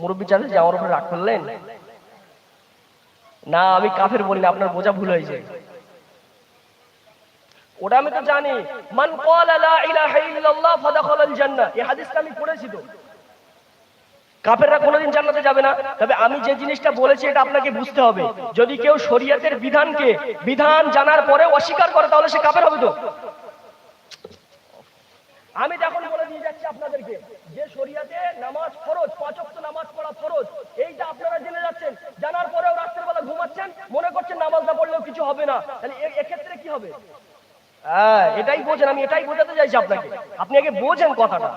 মুরব্বী চালে যে আমার উপরে রাগ করলেন? না, আমি কাফের বলি না, আপনার বোঝা ভুল হয়েছে। ওটা আমি তো জানি। মান ক্বালা লা ইলাহা ইল্লাল্লাহ ফাদাখালাল জান্নাহ। এই হাদিসটা আমি পড়েছি তো। কাফেররা কোনোদিন জান্নাতে যাবে না। তবে আমি যে জিনিসটা বলেছি, এটা আপনাকে বুঝতে হবে। যদি কেউ শরীয়তের বিধানকে বিধান জানার পরে অস্বীকার করে, তাহলে সে কাফের হবে তো? আমি যখন বলে দিয়ে যাচ্ছি আপনাদেরকে যে শরিয়াতে নামাজ ফরজ, পাঁচ নামাজ পড়া ফরজ, এইটা আপনারা জেনে যাচ্ছেন। জানার পরেও রাত্রের বেলা ঘুমাচ্ছেন, মনে করছেন নামাজ না পড়লেও কিছু হবে না। তাহলে এক্ষেত্রে কি হবে? হ্যাঁ এটাই বোঝেন, আমি এটাই বোঝাতে চাইছি আপনাকে। আপনি আগে বোঝেন কথাটা।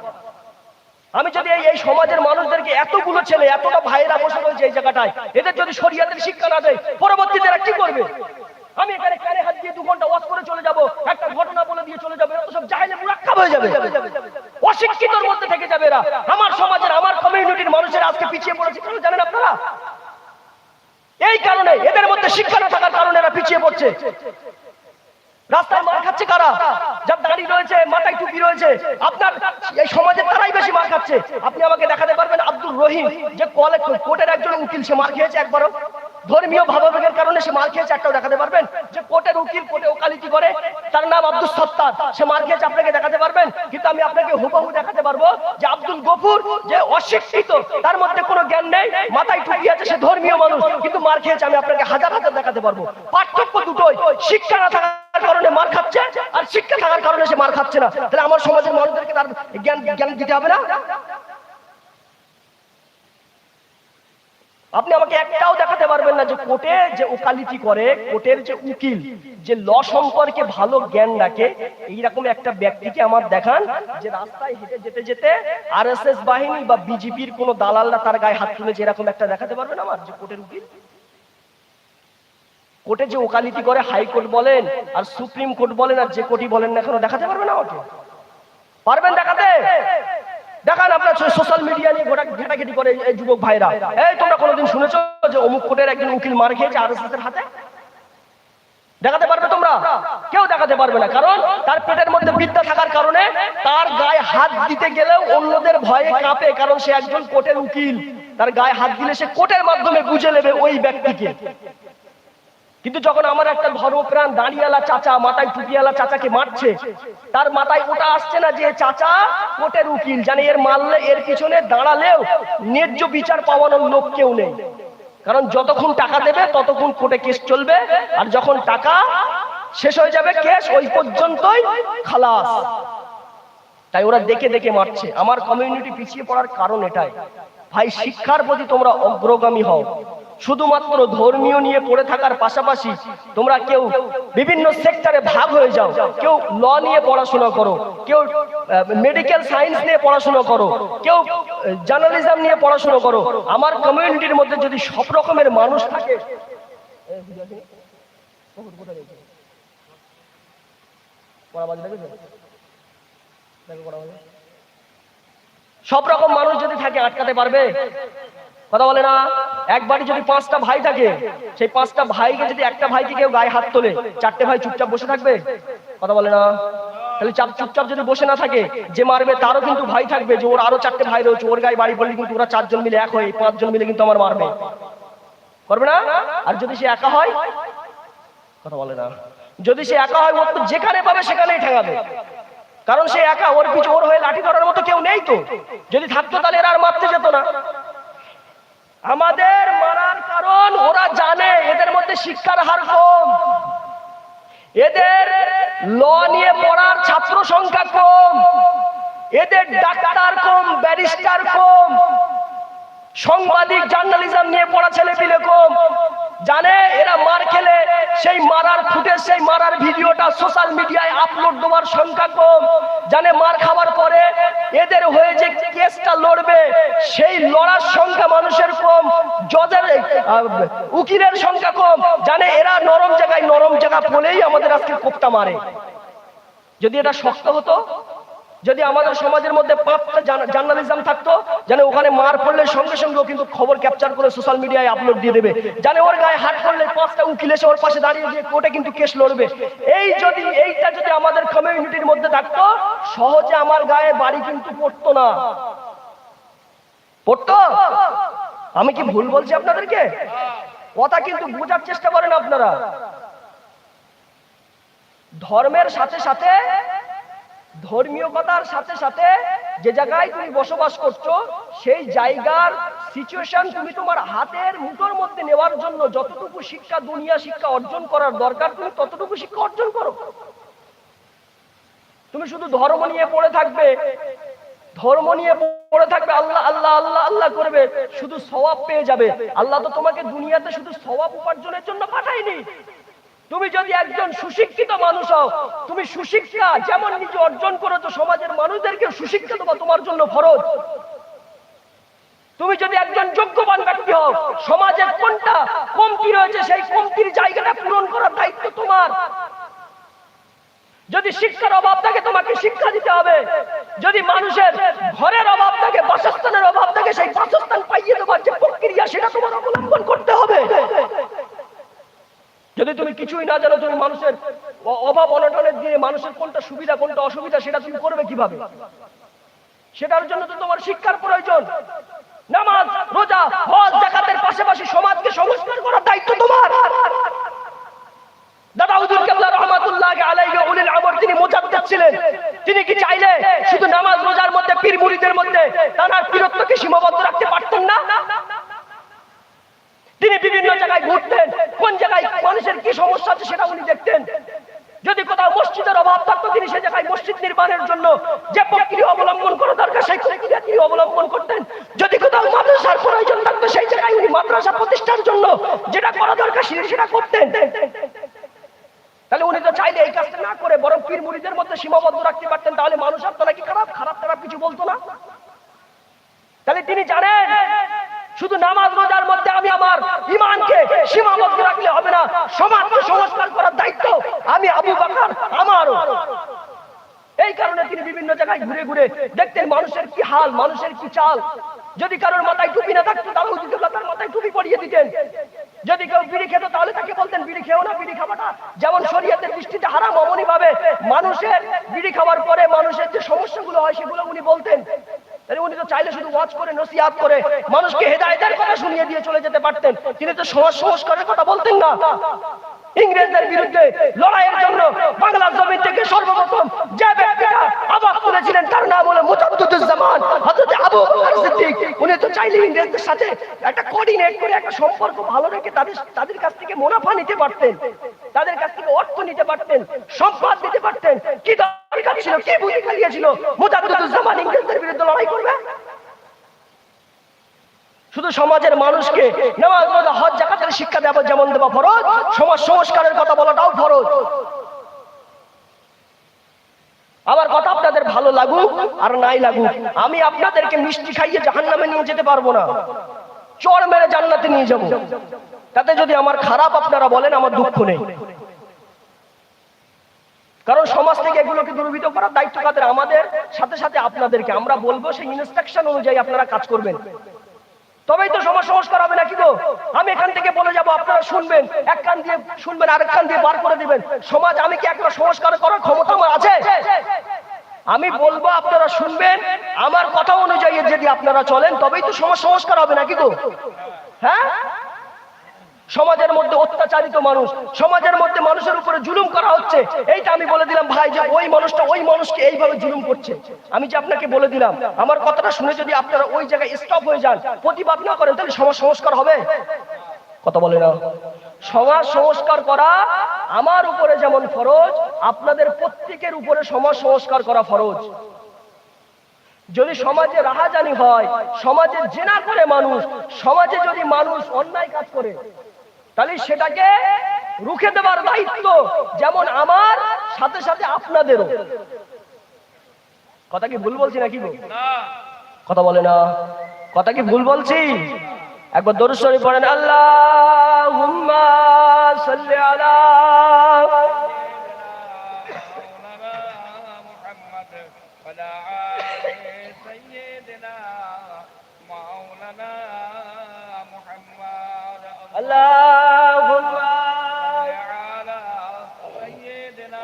আমি যদি এই সমাজের মানুষদেরকে এতগুলো ছেলে, এতটা ভাইয়েরা বসে রয়েছে এই জায়গাটায়, এদের যদি শরিয়াতের শিক্ষা না দেয়, পরবর্তীতে কি করবে? আমি এখানে কানে হাত দিয়ে দু ঘণ্টা ওয়াজ করে চলে যাব, একটা ঘটনা বলে দিয়ে চলে যাবে সব জাহেলে মুরাক্কাব হয়ে যাবে। অশিক্ষিতর মধ্যে থেকে যাবে এরা। আমার সমাজের, আমার কমিউনিটির মানুষের আজকে পিছিয়ে পড়েছে, কেন জানেন আপনারা? এই কারণে, এদের মধ্যে শিক্ষা না থাকার কারণে এরা পিছিয়ে পড়ছে। রাস্তায় মার খাচ্ছে কারা? যার দাড়ি রয়েছে, মাথায় টুপি রয়েছে, আপনার এই সমাজে তারাই বেশি মার খাচ্ছে। আপনি আমাকে দেখাতে পারবেন আব্দুল রহিম, যে কলে কোর্টের একজন উকিল সে মার খেয়েছে একবারও। ধর্মীয় ভাবাবেগের কারণে সে মার খেয়েছে, একটাও দেখাতে পারবেন? যে কোর্টের উকিল কোর্টে ওকালিতি করে, তার নাম আব্দুল সত্তার, সে মার খেয়েছে, আপনাকে দেখাতে পারবেন? কিন্তু আমি আপনাকে হুবহু দেখাতে পারব যে আব্দুল গফুর যে অশিক্ষিত, তার মধ্যে কোনো জ্ঞান নেই, মাথায় টুপি আছে, সে ধর্মীয় মানুষ, কিন্তু মার খেয়েছে, আমি আপনাকে হাজার হাজার দেখাতে পারব। পার্থক্য দুটোই, শিক্ষা না থাকার শিক্ষা থাকার কারণে সে মার খাচ্ছে না। তাহলে আমার সমাজের মানুষদেরকে তার জ্ঞান জ্ঞান দিতে হবে না? আপনি আমাকে একটাও দেখাতে পারবেন না যে কোর্টে যে ওকালিতি করে, কোর্টের যে উকিল, যে ল সম্পর্কে ভালো জ্ঞান রাখে, এইরকম একটা ব্যক্তিকে আমার দেখান যে রাস্তায় হেঁটে যেতে যেতে আরএসএস বাহিনী বা বিজেপির কোন দালালরা তার গায়ে হাত তুলেছে, এরকম একটা দেখাতে পারবেন আমার যে কোর্টের উকিল? কোর্টে যে ওকালিতি করে হাইকোর্ট বলেন আর সুপ্রিম কোর্ট বলেন আর যে কোর্টই বলেন না কেন দেখাতে পারবে না আমাকে? পারবেন দেখাতে? দেখান আপনার সোশ্যাল মিডিয়া নিয়ে গোটা ঘেটাঘেটি করে এই যুবক ভাইরা। এই তোমরা কোনোদিন শুনেছো যে অমুক কোর্টের একজন উকিল মার খেয়েছে এর হাতে? দেখাতে পারবে তোমরা? কেউ দেখাতে পারবে না। কারণ তার পেটের মধ্যে বিদ্যা থাকার কারণে তার গায়ে হাত দিতে গেলেও অন্যদের ভয়ে কাঁপে, কারণ সে একজন কোর্টের উকিল। তার গায়ে হাত দিলে সে কোর্টের মাধ্যমে বুঝে নেবে ওই ব্যক্তিকে। কিন্তু যখন আমার একটা ধর্মপ্রাণ দাঁড়িয়ালা চাচা, মাথায় টুপিয়ালা চাচাকে মারছে, তার মাথায় ওটা আসছে না যে চাচা কোটের উকিল, জানে এর মারলে এর পিছনে দাঁড়ালেও ন্যায্য বিচার পাওয়ানোর লোক কেউ নেই। কারণ যতক্ষণ টাকা দেবে, ততক্ষণ কোর্টে কেস চলবে, আর যখন টাকা শেষ হয়ে যাবে, কেস ওই পর্যন্তই খালাস। তাই ওরা দেখে দেখে মারছে। আমার কমিউনিটি পিছিয়ে পড়ার কারণ এটাই। ভাই, শিক্ষার প্রতি তোমরা অগ্রগামী হও। শুধুমাত্র ধর্মীয় নিয়ে পড়ে থাকার পাশাপাশি তোমরা কেউ বিভিন্ন সেক্টরে ভাগ হয়ে যাও। কেউ ল নিয়ে পড়াশোনা করো, কেউ মেডিকেল সায়েন্স নিয়ে পড়াশোনা করো, কেউ জার্নালিজম নিয়ে পড়াশোনা করো। আমার কমিউনিটির মধ্যে যদি সব রকমের মানুষ থাকে, সব রকম মানুষ যদি থাকে, আটকাতে পারবে? কথা বলে না? এক বাড়ি যদি পাঁচটা ভাই থাকে, সেই পাঁচটা ভাইকে যদি একটা ভাইকে কেউ গায়ে হাত তোলে, চারটে ভাই চুপচাপ বসে থাকবে? কথা বলে না? তাহলে চাপ চুপচাপ যদি বসে না থাকে, যে মারবে তারও কিন্তু ভাই থাকবে, যে ওর আরও চারটে ভাই রয়েছে, ওর গায়ে বাড়ি পড়লে কিন্তু ওরা চারজন মিলে এক হয়ে, পাঁচজন মিলে কিন্তু আমার মারবে। করবে না? আর যদি সে একা হয়? কথা বলে না। যদি সে একা হয় ওর তো যেখানে পাবে সেখানেই ঠেকাবে কারণ সে একা, ওর পিছু ওর হয়ে লাঠি ধরার মতো কেউ নেই তো। যদি থাকতো তাহলে এরা আর মারতে যেত না। আমাদের মারার কারণ ওরা জানে, এদের মধ্যে শিক্ষার হার কম। এদের ল নিয়ে পড়ার ছাত্র সংখ্যা কম। এদের ডাক্তার কম, ব্যারিস্টার কম। সাংবাদিক জার্নালিজম নিয়ে পড়া ছেলে পিলে কম। জানে? এরা মার খেলে। সেই মারার ফুটেজ, সেই মারার ভিডিওটা সোশ্যাল মিডিয়ায় আপলোড দেওয়ার সংখ্যা কম। জানে মার খাওয়ার পরে? এদের হয়ে যে কেসটা লড়বে, সেই লড়ার সংখ্যা মানুষের কম। জজের উকিলের সংখ্যা কম। জানে? এরা নরম জায়গায় নরম জায়গা বলেই আমাদের আজকে কোপটা মারে। যদি এটা শক্ত হতো যদি আমাদের সমাজের মধ্যে পাঁচটা জার্নালিজম থাকতো জানে ওখানে মার পড়লে সঙ্গে সঙ্গে কিন্তু খবর ক্যাপচার করে সোশ্যাল মিডিয়ায় আপলোড দিয়ে দেবে। জানে ওর গায়ে হাত করলে পাঁচটা উকিল এসে ওর পাশে দাঁড়িয়ে গিয়ে কোর্টে কিন্তু কেস লড়বে। এই যদি, এইটা যদি আমাদের কমিউনিটির মধ্যে থাকতো, সহজে আমার গায়ে বাড়ি কিন্তু পড়তো না। পড়তো? আমি কি ভুল বলছি আপনাদেরকে? কথা কিন্তু বোঝার চেষ্টা করেন আপনারা। ধর্মের সাথে সাথে ধর্মীয়তার সাথে সাথে যে জায়গায় তুমি বসবাস করছ, সেই জায়গার সিচুয়েশন তুমি তোমার হাতের মুঠোর মধ্যে নেওয়ার জন্য যতটুকু শিক্ষা দুনিয়া শিক্ষা অর্জন করার দরকার, তুমি ততটুকু শিক্ষা অর্জন করো। তুমি শুধু ধর্ম নিয়ে পড়ে থাকবে। ধর্ম নিয়ে পড়ে থাকবে, আল্লাহ আল্লাহ আল্লাহ আল্লাহ করবে, শুধু সওয়াব পেয়ে যাবে। আল্লাহ তো তোমাকে দুনিয়াতে শুধু সওয়াব উপার্জনের জন্য পাঠায়নি। তুমি যদি একজন সুশিক্ষিত মানুষ হও, তুমি সুশিক্ষা যেমন নিজে অর্জন করেছ, সমাজের মানুষদেরকে সুশিক্ষা দেওয়া তোমার জন্য ফরজ। তুমি যদি একজন যোগ্যবান ব্যক্তি হও, সমাজের কোনটা কমতি রয়েছে, সেই কমতির জায়গাটা পূরণ করার দায়িত্ব তোমার। যদি শিক্ষার অভাব থাকে, তোমাকে শিক্ষা দিতে হবে। যদি মানুষের ঘরের অভাব থাকে, বাসস্থানের অভাব থাকে, সেই বাসস্থান পাইয়ে দেওয়ার যে প্রক্রিয়া, সেটা তোমার অবলম্বন করতে তুমি কিছুই না জানো তুমি মানুষের অভাব অনটনের দিয়ে মানুষের কোনটা সুবিধা, কোনটা অসুবিধা, সেটা তুমি করবে কীভাবে? সেটার জন্য তো তোমার শিক্ষার প্রয়োজন। নামাজ, রোজা, হজ জাকাতের পাশাপাশি সমাজকে সংস্কার করার দায়িত্ব তোমার। দাদা হুজুর কেবলা রহমাতুল্লাহ উলিল আমর তিনি মুজাদ্দিদ ছিলেন, তিনি কি চাইলে শুধু নামাজ, রোজার মধ্যে পীর মুরিদের মধ্যে তার পীরত্বকে সীমাবদ্ধ রাখতে পারতেন না? তিনি বিভিন্ন জায়গায় ঘুরতেন। কোন জায়গায় মানুষের কি সমস্যা আছে সেটা উনি দেখতেন। যদি কোথাও মসজিদের অভাব থাকতো, তিনি সে জায়গায় মসজিদ নির্মাণের জন্য যে প্রক্রিয়া অবলম্বন করা দরকার, সেই প্রক্রিয়া তিনি অবলম্বন করতেন। যদি কোথাও মাদ্রাসার প্রয়োজন থাকতো, সেই জায়গায় উনি মাদ্রাসা প্রতিষ্ঠার জন্য যেটা করা দরকার, সেটা করতেন। তাহলে উনি তো চাইলে এই কাজটা না করে বরং পীর মুড়িদের মধ্যে সীমাবদ্ধ রাখতে পারতেন, তাহলে মানুষ আর আপনারা কি খারাপ? খারাপ খারাপ কিছু বলতো না। তাহলে তিনি জানেন শুধু নামাজ রোজার মধ্যে আমি আমার ইমানকে সীমাবদ্ধ রাখলে হবে না। সমাজকে সংস্কার করার দায়িত্ব আমি আবু বাকার, আমারও। এই কারণে তিনি বিভিন্ন জায়গায় ঘুরে ঘুরে দেখতেন মানুষের কি হাল, মানুষের কি চাল। যদি কারোর মাথায় টুপি না থাকতো, তাহলে হুজুরুল্লাহ তার মাথায় টুপি পরিয়ে দিতেন। যদি কেউ বিড়ি খেত, তাহলে তাকে বলতেন, বিড়ি খেও না, বিড়ি খাবাটা। যেমন শরীয়তের দৃষ্টিতে হারাম, অমনি ভাবে মানুষের বিড়ি খাওয়ার পরে মানুষের যে সমস্যাগুলো হয়, সেগুলো উনি বলতেন। উনি তো চাইলে শুধু ওয়াজ করে, নসিহাত করে, মানুষকে হেদায়েতের কথা শুনিয়ে দিয়ে চলে যেতে পারতেন। তিনি তো সমাজ সংস্কারের কথা বলতেন না। ইংরেজদের বিরুদ্ধে লড়াইয়ের জন্য বাংলার জমিন থেকে সর্বপ্রথম যে ব্যক্তিরা আবাদ তুলেছিলেন তার নাম হলো মুজাদ্দুজ্জামান হযরত আবু বকর সিদ্দিক। উনি তো চাইলে ইংরেজদের সাথে একটা কোঅর্ডিনেট করে একটা সম্পর্ক ভালো রেখে তাদের তাদের কাছ থেকে মুনাফা নিতে পারতেন। তাদের কাছ থেকে অর্থ নিতে পারতেন, সম্পদ দিতে পারতেন। কি দরকার ছিল, কি বুদ্ধি খালিয়েছিল মুজাদ্দুজ্জামান ইংরেজদের বিরুদ্ধে লড়াই করবে শুধু সমাজের মানুষকে হজ, জাকাতের শিক্ষা দেওয়া, যেমন দেওয়া ফরজ, সমাজ সংস্কারের কথা বলাটাও ফরজ। আমার কথা আপনাদের ভালো লাগুক আর নাই লাগুক, আমি আপনাদেরকে মিষ্টি খাইয়ে জাহান্নামে নিয়ে যেতে পারব না। চর মেরে জান্নাতে নিয়ে যাব। তাতে যদি আমার খারাপ আপনারা বলেন, আমার দুঃখ নেই। কারণ সমাজ থেকে এগুলোকে দূরীভূত করার দায়িত্ব কাদের আমাদের, সাথে সাথে আপনাদেরকে। আমরা বলব সেই ইনস্ট্রাকশন অনুযায়ী আপনারা কাজ করবেন। তবেই তো সমাজ সংস্কার হবে নাকি গো? আমি এখান থেকে বলে যাব, আপনারা শুনবেন। এক কান দিয়ে শুনবেন, আরেক কান দিয়ে বার করে দিবেন। সমাজ, আমি কি একটা সংস্কার করার ক্ষমতা আমার আছে? আমি বলব, আপনারা শুনবেন, আমার কথা অনুযায়ী যদি আপনারা চলেন, তবেই তো সমাজ সংস্কার হবে নাকি গো? হ্যাঁ? সমাজের মধ্যে অত্যাচারিত মানুষ, সমাজের মধ্যে মানুষের উপরে জুলুম করা হচ্ছে। এইটা আমি বলে দিলাম, ভাই, যে ওই মানুষটা ওই মানুষকে এইভাবে জুলুম করছে। আমি যে আপনাকে বলে দিলাম, আমার কথাটা শুনে যদি আপনারা ওই জায়গায় স্টপ হয়ে যান, প্রতিবাদ না করেন, তাহলে সমাজ সংস্কার হবে। কথা বলে না সমাজ সংস্কার করা আমার উপরে যেমন ফরজ, আপনাদের প্রত্যেকের উপরে সমাজ সংস্কার করা ফরজ। যদি সমাজে রাহাজানি হয়, সমাজে জেনা করে মানুষ, সমাজে যদি মানুষ অন্যায় কাজ করে তাহলে সেটাকে রুখে দেওয়ার দায়িত্ব যেমন আমার সাথে সাথে আপনাদেরও। কথা কি ভুল বলছি নাকি কথা বলে না। কথা কি ভুল বলছি? একবার দরুদ শরীফ পড়েন আল্লাহ সাল্লি আলা اللهم على سيدنا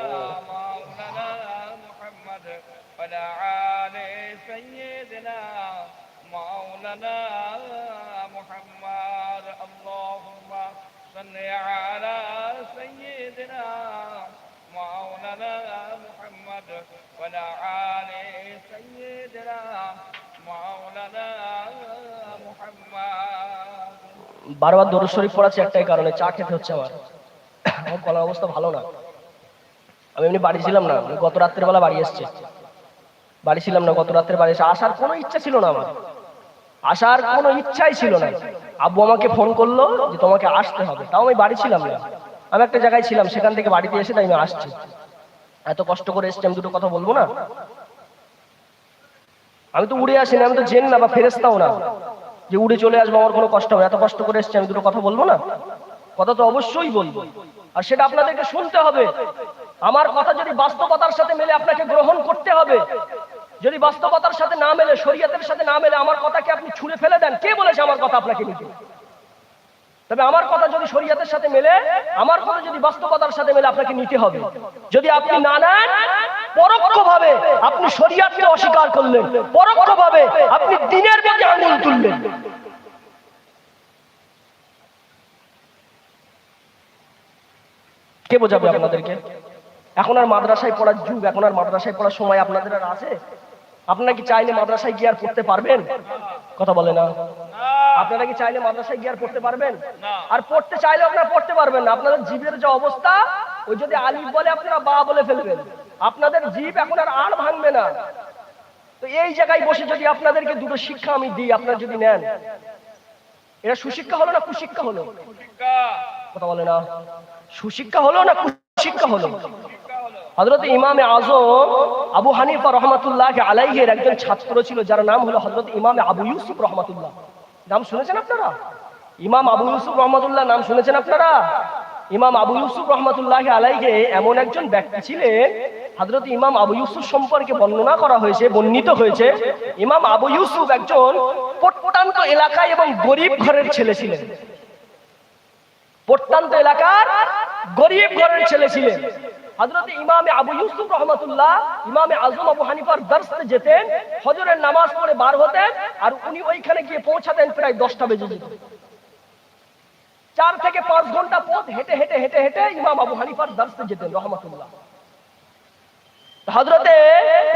مولانا محمد وعلى آل سيدنا مولانا محمد اللهم صل على سيدنا مولانا محمد وعلى آل سيدنا مولانا محمد বারবার দরুদ শরীফ পড়াচ্ছি একটাই কারণে, চা খেতে হচ্ছে আমার। আমার গলার অবস্থা ভালো না। আমি এমনি বাড়ি ছিলাম না গত রাত্রের বেলা বাড়ি এসছে। বাড়ি ছিলাম না, গত রাত্রে বাড়ি এসে আসার কোনো ইচ্ছা ছিল না আমার। আসার কোনো ইচ্ছাই ছিল না। আব্বু আমাকে ফোন করল যে তোমাকে আসতে হবে। তাও আমি বাড়ি ছিলাম না। আমি একটা জায়গায় ছিলাম, সেখান থেকে বাড়িতে এসে তাই আমি আসছি। এত কষ্ট করে এসছি, আমি দুটো কথা বলব না? আমি তো উড়ে আসিনি, আমি তো জেন না বা ফেরেস্তাও না। যে উড়ে চলে আসব, আমার কোনো কষ্ট হবে এত কষ্ট করে এসছি, আমি দুটো কথা বলব না? কথা তো অবশ্যই বলব। আর সেটা আপনাদেরকে শুনতে হবে। আমার কথা যদি বাস্তবতার সাথে মেলে, আপনাকে গ্রহণ করতে হবে। যদি বাস্তবতার সাথে না মেলে, শরীয়তের সাথে না মেলে, আমার কথাকে আপনি ছুঁড়ে ফেলে দেন। কে বলেছে আমার কথা আপনাকে নিতে? তবে আমার কথা যদি শরীয়তের সাথে মেলে, আমার কথা যদি বাস্তবতার সাথে মেলে, আপনাকে নিতে হবে। যদি আপনি না নেন পরোক্ষ ভাবে আপনি শরীয়তকে অস্বীকার করলেন। পরোক্ষ ভাবে আপনি দিনের দিকে আঙুল তুললেন। কে বোঝাবে আপনাদেরকে? এখন আর মাদ্রাসায় পড়ার যুগ, এখন আর মাদ্রাসায় পড়ার সময় আপনাদের আর আছে? আপনারা কি চাইলে মাদ্রাসায় গিয়ে আর পড়তে পারবেন? কথা বলে না। আপনারা কি চাইলে মাদ্রাসায় গিয়ে আর পড়তে পারবেন? আর পড়তে চাইলে আপনারা পড়তে পারবেন না। আপনাদের জীবের যে অবস্থা ওই যদি আলিফ বলে আপনারা বা বলে ফেলবেন। আপনাদের জীব এখন আর আর ভাঙবে না। তো এই জায়গায় বসে যদি আপনাদেরকে দুটো শিক্ষা আমি দিই আপনারা যদি নেন। এটা সুশিক্ষা হলো না কুশিক্ষা হলো? কথা বলে না। সুশিক্ষা হলো না কুশিক্ষা হলো? হজরত ইমামে আজম আবু হানিফা রহমাতুল্লাহ আলাইহের একজন ছাত্র ছিল যার নাম হলো হজরত ইমামে আবু ইউসুফ রহমাতুল্লাহ। নাম শুনেছেন আপনারা? ইমাম আবু ইউসুফ রহমাতুল্লাহ নাম শুনেছেন আপনারা? ইমাম আবু ইউসুফ রহমাতুল্লাহ আলাইকে এমন একজন ব্যক্তি ছিলেন হজরত ইমাম আবু ইউসুফ সম্পর্কে বর্ণনা করা হয়েছে, বর্ণিত হয়েছে। ইমাম আবু ইউসুফ একজন প্রত্যন্ত এলাকায় এবং গরিব ঘরের ছেলে ছিলেন। প্রত্যন্ত এলাকার গরিব ঘরের ছেলে ছিলেন। হজরত ইমামে আবু ইউসুফ রহমতুল্লাহ, ইমামে আজম আবু হানিফার দর্শে যেতেন হজরের নামাজ পড়ে বার হতেন, আর উনি ওইখানে গিয়ে পৌঁছাতেন প্রায় দশটা বেজে যেত। চার থেকে পাঁচ ঘণ্টা পথ হেঁটে হেঁটে হেঁটে হেঁটে ইমাম আবু হানিফার দর্শে যেতেন রহমতুল্লাহ। হজরতে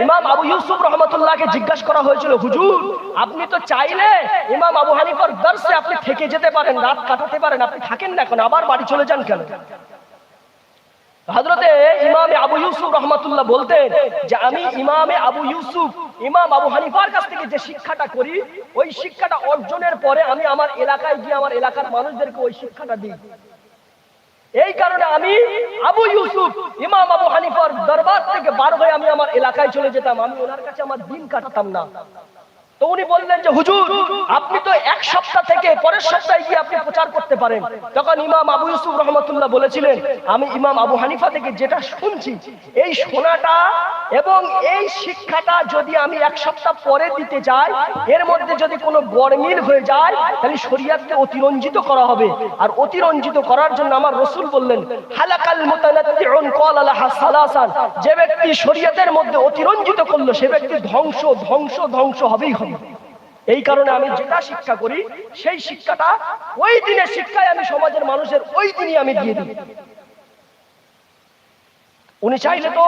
ইমাম আবু ইউসুফ রহমতুল্লাহকে জিজ্ঞাসা করা হয়েছিল, হুজুর, আপনি তো চাইলে ইমাম আবু হানিফার দর্শে আপনি থেকে যেতে পারেন, রাত কাটাতে পারেন, আপনি থাকেন না এখন, আবার বাড়ি চলে যান কেন? হজরতে ইমামে আবু ইউসুফ রহমতুল্লাহ বলতেন যে আমি ইমামে আবু ইউসুফ, ইমাম আবু হানিফার কাছ থেকে যে শিক্ষাটা করি, ওই শিক্ষাটা অর্জনের পরে আমি আমার এলাকায় গিয়ে আমার এলাকার মানুষদেরকে ওই শিক্ষাটা দিই। এই কারণে আমি আবু ইউসুফ, ইমাম আবু হানিফার দরবার থেকে বার হয়ে আমি আমার এলাকায় চলে যেতাম। আমি ওনার কাছে আমার দিন কাটাতাম না। তো উনি বললেন যে, হুজুর, আপনি তো এক সপ্তাহ থেকে পরের সপ্তাহে গিয়ে আপনি প্রচার করতে পারেন। তখন ইমাম আবু ইউসুফ রহমতুল্লাহ বলেছিলেন, আমি ইমাম আবু হানিফা থেকে যেটা শুনছি, এই শোনাটা এবং এই শিক্ষাটা যদি আমি এক সপ্তাহ পরে দিতে যাই, এর মধ্যে যদি কোনো গরমিল হয়ে যায়, তাহলে শরিয়াতকে অতিরঞ্জিত করা হবে। আর অতিরঞ্জিত করার জন্য আমার রসুল বললেন, হালাকাল মুতানাত্তিউন ক্বালা লাহা সালাসান। যে ব্যক্তি শরিয়াতের মধ্যে অতিরঞ্জিত করল, সে ব্যক্তি ধ্বংস ধ্বংস ধ্বংস হবেই হবে। এই কারণে আমি যেটা শিক্ষা করি, সেই শিক্ষাটা ওই দিনের শিক্ষায় আমি সমাজের মানুষের ওই দিনই আমি দিয়ে দিই। উনি চাইলে তো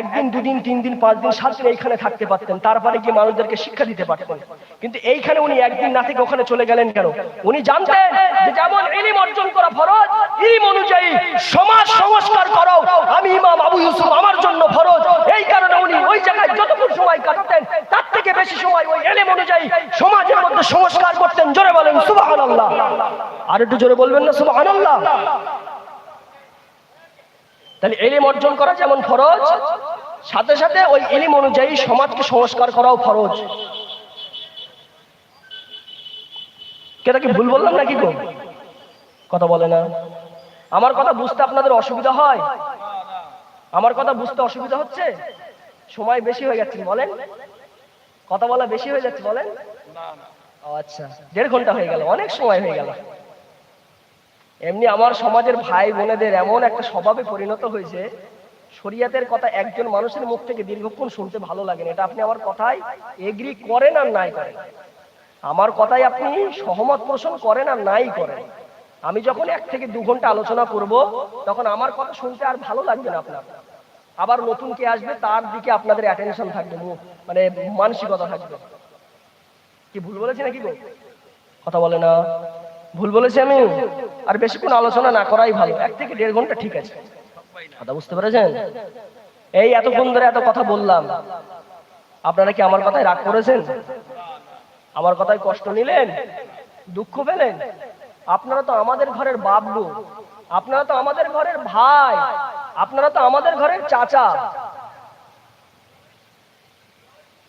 একদিন, দুদিন তিন দিন পাঁচ দিন সাত দিন এইখানে থাকতে পারতেন, তারপরে গিয়ে মানুষদেরকে শিক্ষা দিতে পারতেন। কিন্তু এইখানে উনি একদিন না থেকে ওখানে চলে গেলেন কেন? উনি জানতেন যে যেমন ইলিম অর্জন করা ফরজ, ইলিম অনুযায়ী সমাজ সংস্কার করাও আমি ইমাম আবু ইউসুফ আমার জন্য ফরজ। এই কারণে উনি ওই জায়গায় যতক্ষণ সময় কাটতেন, তার থেকে বেশি সময় ওই এলেম অনুযায়ী সমাজের মধ্যে সংস্কার করতেন। জোরে বলেন, সুবহানাল্লাহ। আর একটু জোরে বলবেন না, সুবহানাল্লাহ? তাহলে এলিম অর্জন করা যেমন ফরজ, সাথে সাথে ওই এলিম অনুযায়ী সমাজকে সংস্কার করাও ফরজ। কেটা কি ভুল বললাম নাকি গো? কথা বলে না। আমার কথা বুঝতে আপনাদের অসুবিধা হয়? আমার কথা বুঝতে অসুবিধা হচ্ছে? সময় বেশি হয়ে যাচ্ছে বলেন? কথা বলা বেশি হয়ে যাচ্ছে বলেন? আচ্ছা দেড় ঘণ্টা হয়ে গেল, অনেক সময় হয়ে গেল। এমনি আমার সমাজের ভাই বোনেদের এমন একটা স্বভাবে পরিণত হয়েছে, শরিয়াতের কথা একজন মানুষের মুখ থেকে দীর্ঘক্ষণ শুনতে ভালো লাগে না। এটা আপনি আমার কথায় এগ্রি করেন আর নাই করেন। আমার কথায় আপনি সহমত পোষণ করেন আর নাই করেন। আমি যখন এক থেকে দু ঘণ্টা আলোচনা করব, তখন আমার কথা শুনতে আর ভালো লাগবে না আপনার। আবার নতুন কে আসবে, তার দিকে আপনাদের অ্যাটেনশন থাকবে মানে মানসিকতা থাকবে। কি ভুল বলেছি নাকি কথা বলে না? ভুল বলেছি আমি? আর বেশিক্ষণ আলোচনা না করাই ভালো। এক থেকে দেড় ঘণ্টা ঠিক আছে। কথা বুঝতে পেরেছেন? এই এতক্ষণ ধরে এত কথা বললাম। আপনারা কি আমার কথায় রাগ করেছেন? আমার কথায় কষ্ট নিলেন? দুঃখ পেলেন? আপনারা তো আমাদের ঘরের বাবলু। আপনারা তো আমাদের ঘরের ভাই। আপনারা তো আমাদের ঘরের চাচা।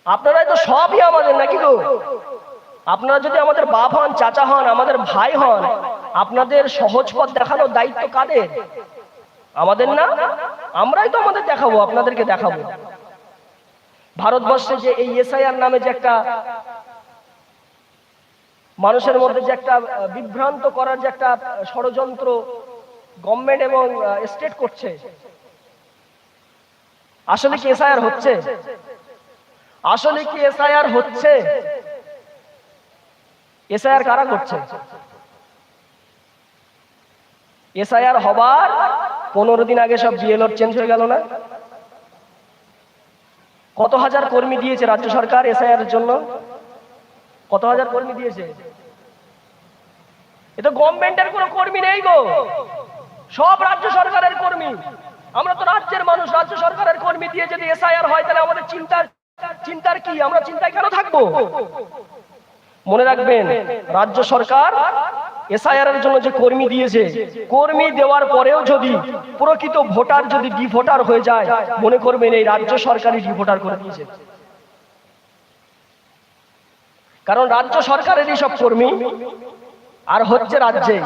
আপনারাই তো সবই আমাদের, নাকি গো? আপনারা যদি আমাদের বাপ হন, চাচা হন, আমাদের ভাই হন, আপনাদের সহজ পথ দেখানোর দায়িত্ব কাদের? আমাদের না? আমরাই তো আমাদের দেখাবো, আপনাদেরকে দেখাবো। ভারতবর্ষে যে এই এসআইআর নামে যে একটা মানুষের মধ্যে যে একটা বিভ্রান্ত করার যে একটা ষড়যন্ত্র গভর্নমেন্ট এবং স্টেট করছে, আসলে কি এসআইআর হচ্ছে? আসলে কি এসআইআর হচ্ছে? এসআইআর কারা করছে? এসআইআর হবার পনেরো দিন আগে সব বিএলওর চেঞ্জ হয়ে গেল না? কত হাজার কর্মী দিয়েছে রাজ্য সরকার এসআইআর জন্য? কত হাজার কর্মী দিয়েছে? এটা গভর্নমেন্টের কোনো কর্মী নেই গো। সব রাজ্য সরকারের কর্মী। আমরা তো রাজ্যের মানুষ, রাজ্য সরকারের কর্মী দিয়ে যদি এসআইআর হয়, তাহলে আমাদের চিন্তার চিন্তার কি? আমরা চিন্তায় কেন থাকব? মনে রাখবেন, রাজ্য সরকার এসআইআর জন্য যে কর্মী দিয়েছে, কর্মী দেওয়ার পরেও যদি প্রকৃত ভোটার যদি ডি ভোটার হয়ে যায়, মনে করবেন এই রাজ্য সরকারই ডি ভোটার করে দিয়েছে। কারণ রাজ্য সরকারেরই সব কর্মী আর হচ্ছে রাজ্যে।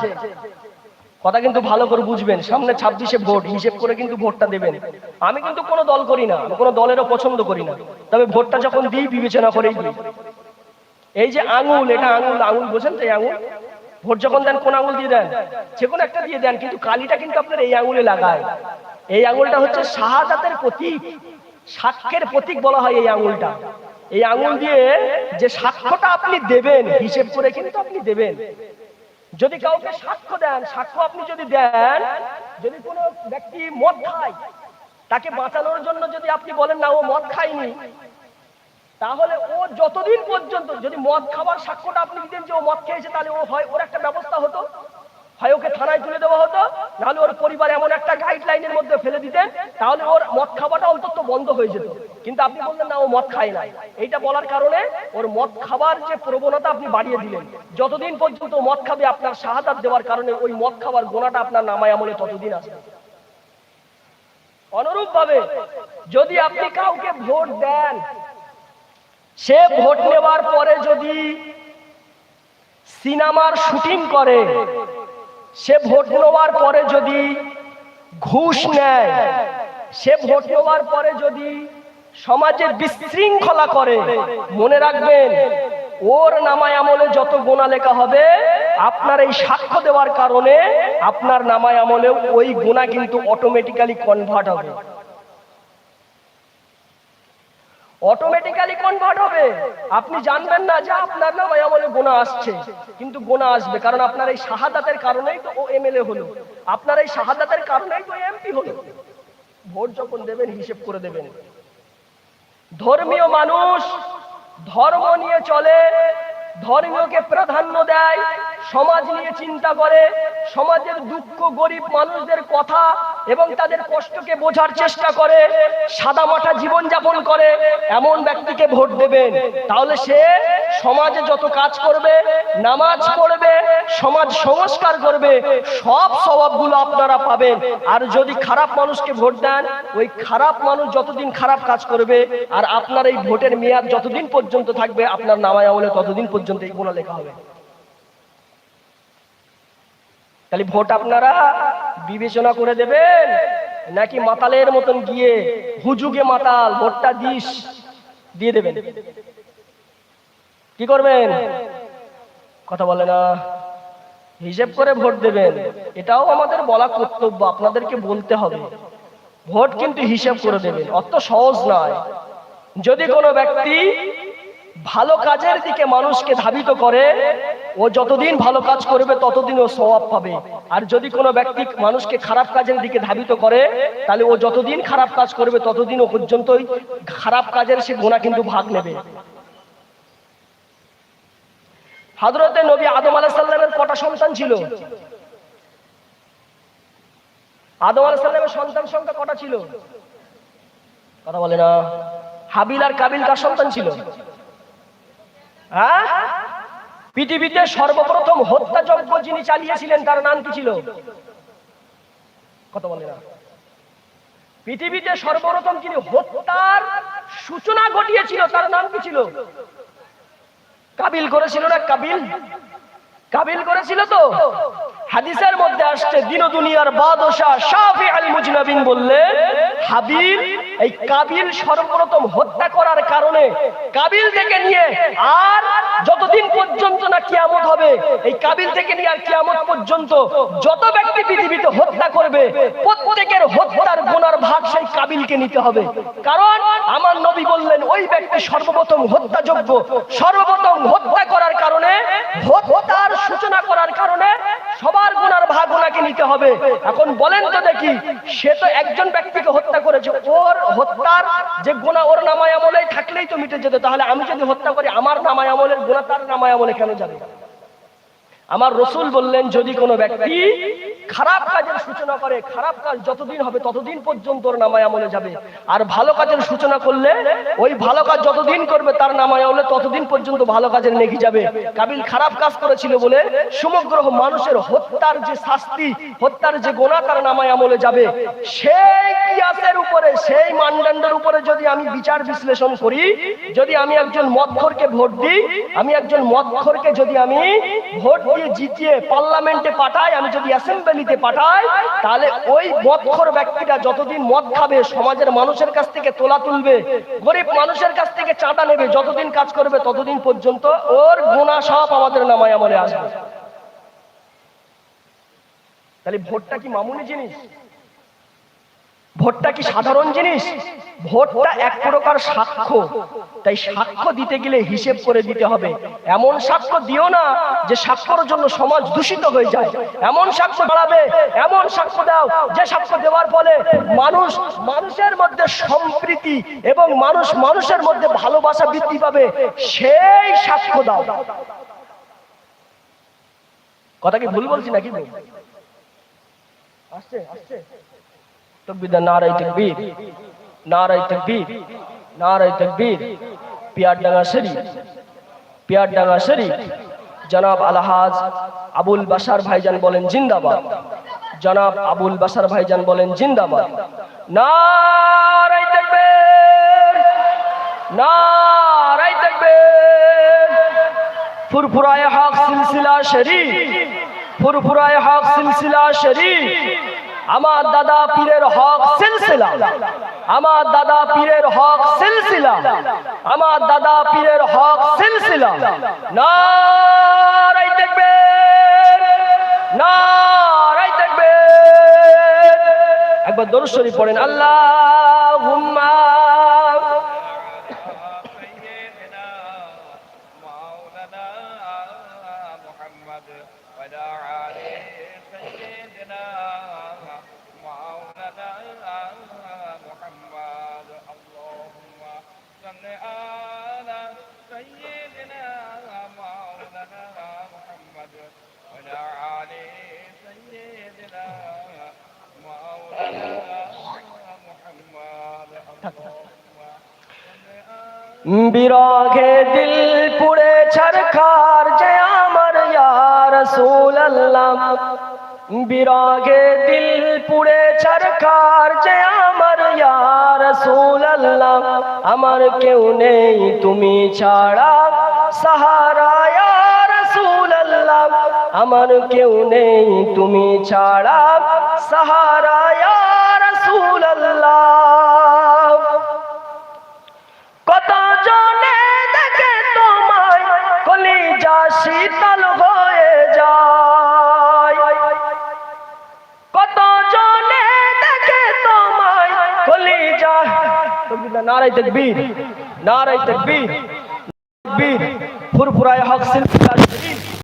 কথা কিন্তু ভালো করে বুঝবেন, সামনে ছাব্বিশে ভোট, হিসেব করে কিন্তু ভোটটা দেবেন। আমি কিন্তু কোনো দল করি না কোনো দলেরও পছন্দ করি না। তবে ভোটটা যখন দিই, বিবেচনা করেই দিই। এই যে আঙুল, এটা আঙুল আঙুল বোঝেন তো এই আঙুল? ভোট যখন দেন, কোন আঙুল দিয়ে দেন? যে কোনো একটা দিয়ে দেন, কিন্তু কালিটা কিন্তু আপনার এই আঙুলে লাগায়। এই আঙুলটা হচ্ছে শাহাদাতের প্রতীক। সাক্ষ্যের প্রতীক বলা হয় এই আঙুলটা। এই আঙুল দিয়ে যে সাক্ষ্যটা আপনি দেবেন, হিসেব করে কিন্তু আপনি দেবেন। যদি কাউকে সাক্ষ্য দেন, সাক্ষ্য আপনি যদি দেন, যদি কোনো ব্যক্তি মদ খায়, তাকে বাঁচানোর জন্য যদি আপনি বলেন, না, ও মদ খায়নি তাহলে ও যতদিন পর্যন্ত, যদি মদ খাবার সাক্ষ্যটা আপনি দিতেন যে ও মদ খেয়েছে, তাহলে ও হয়, ওর একটা ব্যবস্থা হতো? হয় ওকে থানায় তুলে দেওয়া হতো? নাহলে ওর পরিবার এমন একটা গাইডলাইনের মধ্যে ফেলে দিতেন, তাহলে ওর মদ খাওয়াটা অন্তত বন্ধ হয়ে যেত। কিন্তু আপনি বললেন, না, ও মদ খায় না। এইটা বলার কারণে ওর মদ খাবার যে প্রবণতা আপনি বাড়িয়ে দিলেন, যতদিন পর্যন্ত মদ খাবে আপনার শাহাদাত দেওয়ার কারণে ওই মদ খাবার গোনাটা আপনার নামায় আমলে ততদিন আসবে অনুরূপ যদি আপনি কাউকে ভোট দেন সে ভোট নেওয়ার পরে যদি সিনেমার শুটিং করে, সে ভোট নেওয়ার পরে যদি ঘুষ নেয়, সে ভোট নেওয়ার পরে যদি সমাজে বিশৃঙ্খলা করে, মনে রাখবেন, ওর নামায় আমলে যত গোনা লেখা হবে, আপনার এই সাক্ষ্য দেওয়ার কারণে আপনার নামায় আমলে ওই গোনা কিন্তু অটোমেটিক্যালি কনভার্ট হবে। অটোমেটিক্যালি কনভার্ট হবে। আপনি জানবেন না যে আপনার নামে আমলে গোনা আসছে। কিন্তু গোনা আসবে, কারণ আপনার এই শাহাদাতের কারণেই তো ও এমএলএ হলো। আপনার এই শাহাদাতের কারণেই তো এমপি হলো। ভোট যখন দেবেন, হিসেব করে দেবেন। ধর্মীয় মানুষ ধর্ম নিয়ে চলে, ধর্মীয়কে প্রাধান্য দেয়, সমাজ নিয়ে চিন্তা করে, সমাজের দুঃখ, গরিব মানুষদের কথা এবং তাদের কষ্টকে বোঝার চেষ্টা করে সাদা মাঠা জীবন যাপন করে, এমন ব্যক্তিকে ভোট দেবেন। তাহলে সে সমাজে যত কাজ করবে, নামাজ পড়বে, সমাজ সংস্কার করবে, সব স্বভাবগুলো আপনারা পাবেন। আর যদি খারাপ মানুষকে ভোট দেন, ওই খারাপ মানুষ যতদিন খারাপ কাজ করবে, আর আপনার এই ভোটের মেয়াদ যতদিন পর্যন্ত থাকবে, আপনার নামায় আমলে ততদিন পর্যন্ত এই গুণা লেখা হবে। তাহলে ভোট আপনারা বিবেচনা করে দেবেন? নাকি মাতালের মতন গিয়ে হুজুগে মাতাল, ভোটটা দিস, দিয়ে দেবেন? কি করবেন? কথা বলে না। হিসেব করে ভোট দেবেন। এটাও আমাদের বলা কর্তব্য, আপনাদেরকে বলতে হবে। ভোট কিন্তু হিসেব করে দেবেন। অত সহজ নয়। যদি কোনো ব্যক্তি ভালো কাজের দিকে মানুষকে ধাবিত করে, ও যতদিন ভালো কাজ করবে, ততদিন ও স্বভাব পাবে। আর যদি কোনো ব্যক্তি মানুষকে খারাপ কাজের দিকে ধাবিত করে, তাহলে ও যতদিন খারাপ কাজ করবে, ততদিন ও পর্যন্তই খারাপ কাজের সে গোনা কিন্তু ভাগ নেবে। হাজরতে নবী আদম আলাহিসাল্লামের কটা সন্তান ছিল? আদম আলাহিসাল্লামের সন্তান সংখ্যা কটা ছিল? কথা বলে না। হাবিল আর কাবিল কার সন্তান ছিল? পৃথিবীতে সর্বপ্রথম হত্যাযজ্ঞ যিনি চালিয়েছিলেন, তার নাম কি ছিল? কথা বলে না। পৃথিবীতে সর্বপ্রথম যিনি হত্যার সূচনা ঘটিয়েছিল, তার নাম কি ছিল? কাবিল করেছিল না কাবিল? কাবিল করেছিল তো? হাদিসের মধ্যে আসছে দিন দুনিয়ার বাদশা শাফি আল মুজনাবিন বললেন হাবিল এই কাবিল সর্বপ্রথম হত্যা করার কারণে কাবিল থেকে নিয়ে আর যতদিন পর্যন্ত না কিয়ামত হবে, এই কাবিল থেকে নিয়ে আর কিয়ামত পর্যন্ত যত ব্যক্তি পৃথিবীতে হত্যা করবে, প্রত্যেকের হত্যার গোনার ভাগ সেই কাবিলকে নিতে হবে। কারণ আমার নবী বললেন, ওই ব্যক্তি সর্বপ্রথম হত্যাযোগ্য, সর্বপ্রথম হত্যা করার কারণে সূচনা করার কারণে সবার গুনার ভাগ ওনাকে নিতে হবে। এখন বলেন তো দেখি, সে তো একজন ব্যক্তিকে হত্যা করেছে। ওর হত্যার যে গুণা ওর নামায় আমলেই থাকলেই তো মিটে যেত। তাহলে আমি যদি হত্যা করি, আমার নামায় আমলের গুণা তার নামায় আমলে কেন যাবে? আমার রসুল বললেন, যদি কোনো ব্যক্তি খারাপ কাজের সূচনা করে, খারাপ কাজ যতদিন হবে ততদিন পর্যন্ত ওর নামায় আমলে যাবে। আর ভালো কাজের সূচনা করলে, ওই ভালো কাজ যতদিন করবে তার নামায় আমলে ততদিন পর্যন্ত ভালো কাজের নেকি যাবে। কাবিল খারাপ কাজ করেছিল বলে সমগ্র মানুষের হত্যার যে শাস্তি, হত্যার যে গোনা তার নামায় আমলে যাবে। সেই কিয়াসের উপরে, সেই মানদণ্ডের উপরে যদি আমি বিচার বিশ্লেষণ করি, যদি আমি একজন মদখোরকে ভোট দিই, আমি একজন মদখোরকে যদি আমি ভোট দিয়ে জিতিয়ে পার্লামেন্টে পাঠাই, আমি যদি অ্যাসেম্বলিতে পাঠাই, তাহলে ওই মদখোর ব্যক্তিটা যতদিন মদ খাবে, সমাজের মানুষের কাছ থেকে তোলা তুলবে, গরিব মানুষের কাছ থেকে চাঁদা নেবে, যতদিন কাজ করবে, ততদিন পর্যন্ত ওর গুণা সব আমাদের নামায় আমলে আসবে। তাহলে ভোটটা কি মামুলি জিনিস? ভোটটা কি সাধারণ জিনিস? ভোটটা এক প্রকার সাক্ষ্য। তাই সাক্ষ্য দিতে গেলে হিসেব করে দিতে হবে। এমন সাক্ষ্য দিও না যে সাক্ষ্যর জন্য সমাজ দূষিত হয়ে যায়। এমন সাক্ষ্য বাড়াবে, এমন সাক্ষ্য দাও। যে সাক্ষ্য দেওয়ার ফলে মানুষ মানুষের মধ্যে সম্প্রীতি এবং মানুষ মানুষের মধ্যে ভালোবাসা বৃদ্ধি পাবে, সেই সাক্ষ্য দাও। কথা কি ভুল বলছি নাকি? আসছে আসছে। তকবির নারাই তকবীর নারাই তকবীর নারাই তকবীর পিয়ারডাঙ্গা শরীফ পিয়ারডাঙ্গা শরীফ। জনাব আলহাজ আবুল বাসার ভাইজান বলেন, জিন্দাবাদ। জনাব আবুল বাসার ভাইজান বলেন, জিন্দাবাদ। নারাই তকবীর নারাই তকবীর। ফুরফুরায় হক সিলসিলা শরীফ, ফুরফুরায় হক সিলসিলা শরীফ। আমার দাদা পীরের হক সিলসিলা। আমার দাদা পীরের হক সিলসিলা। আমার দাদা পীরের হক সিলসিলা। নারাই দেখবে। নারাই দেখবে। একবার দরুদ শরীফ পড়েন আল্লাহ হুম্মা বিরহে দিল পুড়ে ছারখার যে আমার ইয়ার রসুল আল্লাহ বিরহে দিল পুড়ে ছারখার যে আমার ইয়ার আল্লাহ আমার কেউ নেই তুমি ছাড়া সাহারা আমার কেউ নেই তুমি ছাড়া সাহারা নারাই তকবীর নারাই তকবীর তকবীর ফুরফুরায় হক সিলসিলা